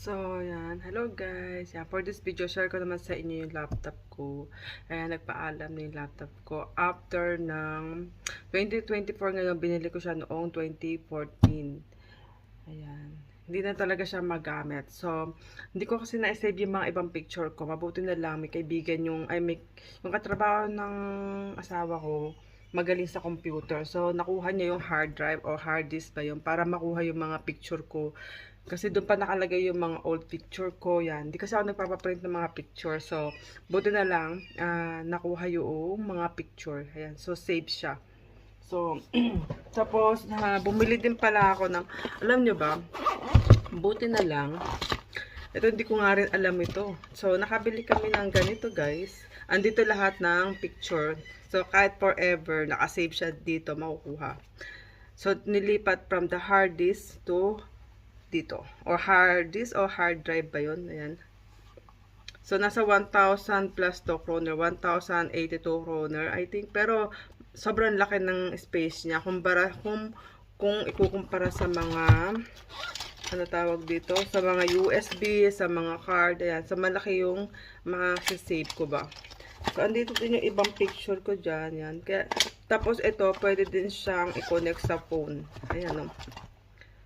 So, yan. Hello guys. Yan, for this video, share ko naman sa inyo yung laptop ko. Ayan, nagpaalam na yung laptop ko. After ng 2024 ngayon, binili ko siya noong 2014. Ayan. Hindi na talaga siya magamit. So, hindi ko kasi na-save yung mga ibang picture ko. Mabuti na lang, may kaibigan yung, ay may, yung katrabaho ng asawa ko, magaling sa computer. So, nakuha niya yung hard drive o hard disk ba yun para makuha yung mga picture ko. Kasi doon pa nakalagay yung mga old picture ko. Yan. Hindi kasi ako nagpapaprint ng mga picture. So, buti na lang, ah, nakuha yung mga picture. Ayan. So, save siya. So, tapos, ah, bumili din pala ako ng, alam nyo ba, buti na lang, ito hindi ko nga rin alam ito. So, nakabili kami ng ganito guys. Andito lahat ng picture. So, kahit forever, nakasave siya dito, makukuha. So, nilipat from the hard disk to dito. Or hard disk or hard drive ba yun? Ayan. So, nasa 1,000 plus to kroner. 1,082 kroner, I think. Pero, sobrang laki ng space niya. Kumpara, kung, kung ikukumpara sa mga ano tawag dito, sa mga USB, sa mga card, ayan, sa malaki yung save ko ba. Andito din yung ibang picture ko dyan, yan. Kaya, tapos ito, pwede din siyang i-connect sa phone. Ayan, o.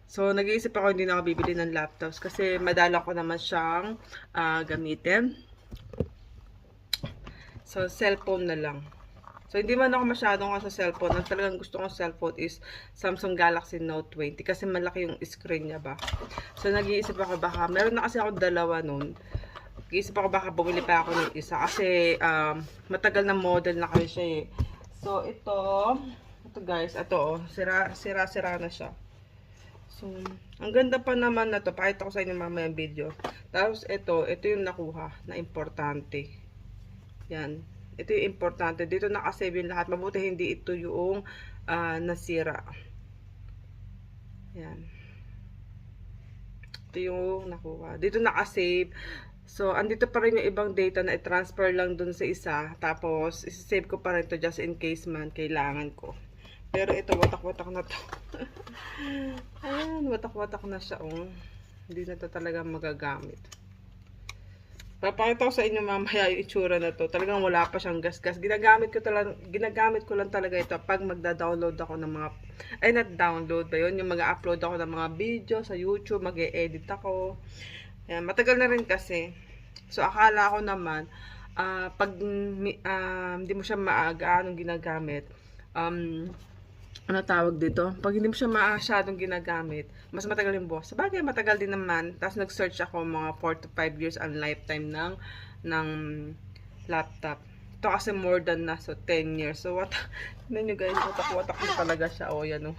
So, nag-iisip ako hindi na ako bibili ng laptops kasi madala ko naman siyang ah, gamitin. So, cellphone na lang. So, hindi man ako masyadong sa cellphone. Ang talagang gusto kong cellphone is Samsung Galaxy Note 20 kasi malaki yung screen niya ba. So, nag-iisip ako baka, meron na kasi ako dalawa nun. Nag-iisip ako baka bumili pa ako ng isa kasi um, matagal na model na kasi siya eh. So, ito, ito guys, ito oh, sira, sira, sira na siya. So, ang ganda pa naman na to. Pakita ko sa inyo mamaya yung video. Tapos, ito, ito yung nakuha na importante. Yan. Ito yung importante. Dito nakasave yung lahat. Mabuti hindi ito yung ah, nasira. Yan. Ito yung nakuha. Dito nakasave. So, andito pa rin yung ibang data na i-transfer lang dun sa isa. Tapos, isi-save ko pa rin to just in case man kailangan ko. Pero ito, watak-watak na to. Ayan, watak-watak na siya. Oh. Hindi na to talaga magagamit. Papakita ko sa inyo mamaya yung itsura na to. Talagang wala pa siyang gas-gas. Ginagamit ko talaga, ginagamit ko lang talaga ito pag magda-download ako ng mga, ay not download ba yun? Yung mag-upload ako ng mga video sa YouTube, mag edit ako. Ayan, matagal na rin kasi. So, akala ko naman, ah, pag ah, hindi mo siya maaga, anong ginagamit, um, ano tawag dito? Pag hindi mo siya masyadong ginagamit, mas matagal yung buhok. Sa bagay, matagal din naman. Tapos nag-search ako mga 4 to 5 years ang lifetime ng, ng laptop. Ito kasi more than na, so 10 years. So what, tignan nyo guys, watak-watak na talaga siya. O, yan o.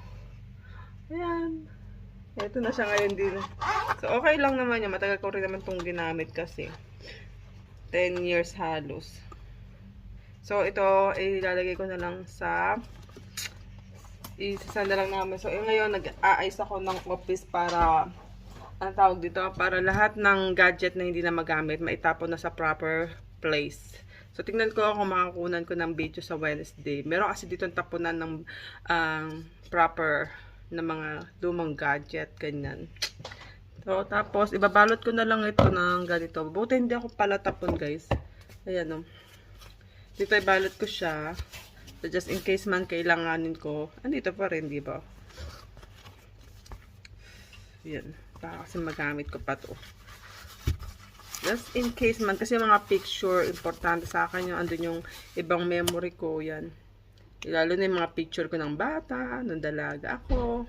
Ayan. Ito na siya ngayon din. So okay lang naman yan. Matagal ko rin naman itong ginamit kasi. 10 years halos. So ito, ilalagay ko na lang sa isasanda lang namin. So, ngayon, nag-aayos ako ng office para, ano tawag dito, para lahat ng gadget na hindi na magamit, maitapon na sa proper place. So, tingnan ko kung makakunan ko ng video sa Wednesday. Meron kasi dito tapunan ng um, proper na mga lumang gadget, ganyan. So, tapos, ibabalot ko na lang ito ng ganito. Buti hindi ako pala tapon, guys. Ayan, o. Dito, ibalot ko siya. So, just in case man kailanganin ko, andito pa rin, di ba? Yan. Baka kasi magamit ko pa to. Just in case man, kasi mga picture, importante sa akin yung andun yung ibang memory ko, yan. Lalo na yung mga picture ko ng bata, ng dalaga ako.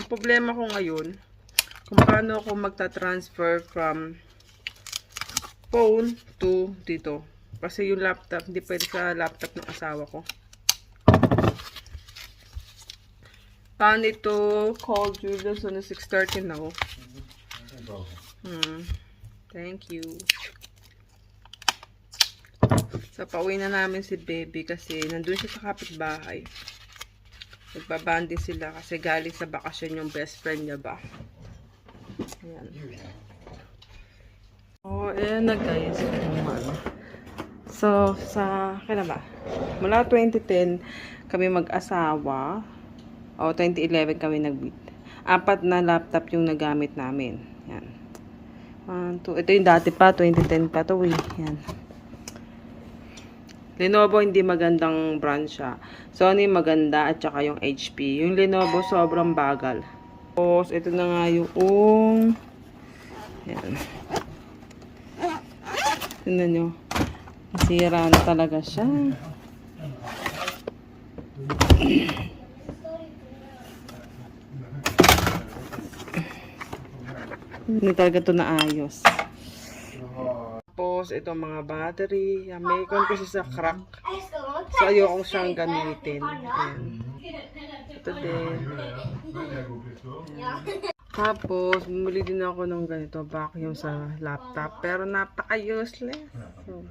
Ang problema ko ngayon, kung paano ako magta-transfer from phone to dito. Kasi yung laptop, hindi pwede sa laptop ng asawa ko. Paano ito call Julius on 6.30 now? Hmm. Thank you. So, pauwi na namin si baby kasi nandun siya sa kapitbahay. Nagbabanding sila kasi galing sa bakasyon yung best friend niya ba. Ayan. Oh, ayan na guys. So, sa, kailan ba? Mula 2010, kami mag-asawa. O, 2011 kami nag-meet. Apat na laptop yung nagamit namin. Yan. One, two. Ito yung dati pa, 2010 pa to eh. Yan. Lenovo hindi magandang brand siya. Sony maganda at saka yung HP. Yung Lenovo sobrang bagal. Tapos ito na nga yung yan. Tingnan nyo. Nasira na talaga siya. Hindi talaga ito naayos. Tapos, ito mga battery. May kon kasi sa crack. So, ayoko siyang gamitin. Ayan. Ito din. Tapos, bumili din ako ng ganito, vacuum sa laptop. Pero napaka-useless. So,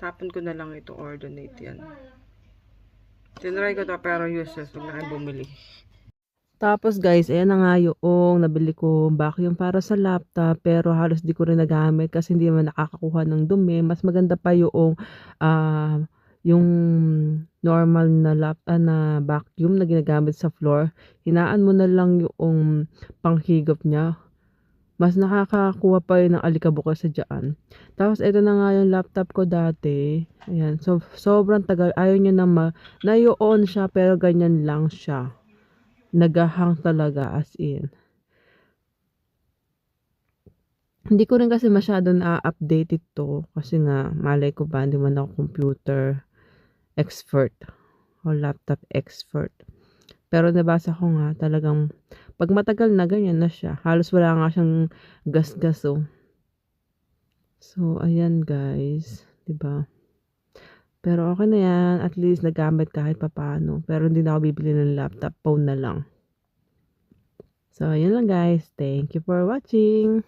tapon ko na lang ito, ordinate yan. Tinry ko to pero useless. Huwag na kayo bumili. Tapos guys, ayan na nga yung nabili ko vacuum para sa laptop pero halos di ko rin nagamit kasi hindi naman nakakakuha ng dumi. Mas maganda pa yung ah, yung normal na laptop na vacuum na ginagamit sa floor. Hinaan mo na lang yung panghigop niya. Mas nakakakuha pa yun ng alikabok sa dyan. Tapos ito na nga yung laptop ko dati. Ayan. So, sobrang tagal. Ayaw niya na ma... Na-on siya pero ganyan lang siya nagahang talaga as in. Hindi ko rin kasi masyado na-update ito kasi nga malay ko ba hindi man ako computer expert o laptop expert. Pero nabasa ko nga talagang pag matagal na ganyan na siya. Halos wala nga siyang gas-gas oh. So ayan guys, 'di ba? Pero okay na yan. At least nagamit kahit papano. Pero hindi na ako bibili ng laptop. Phone na lang. So, yun lang guys. Thank you for watching.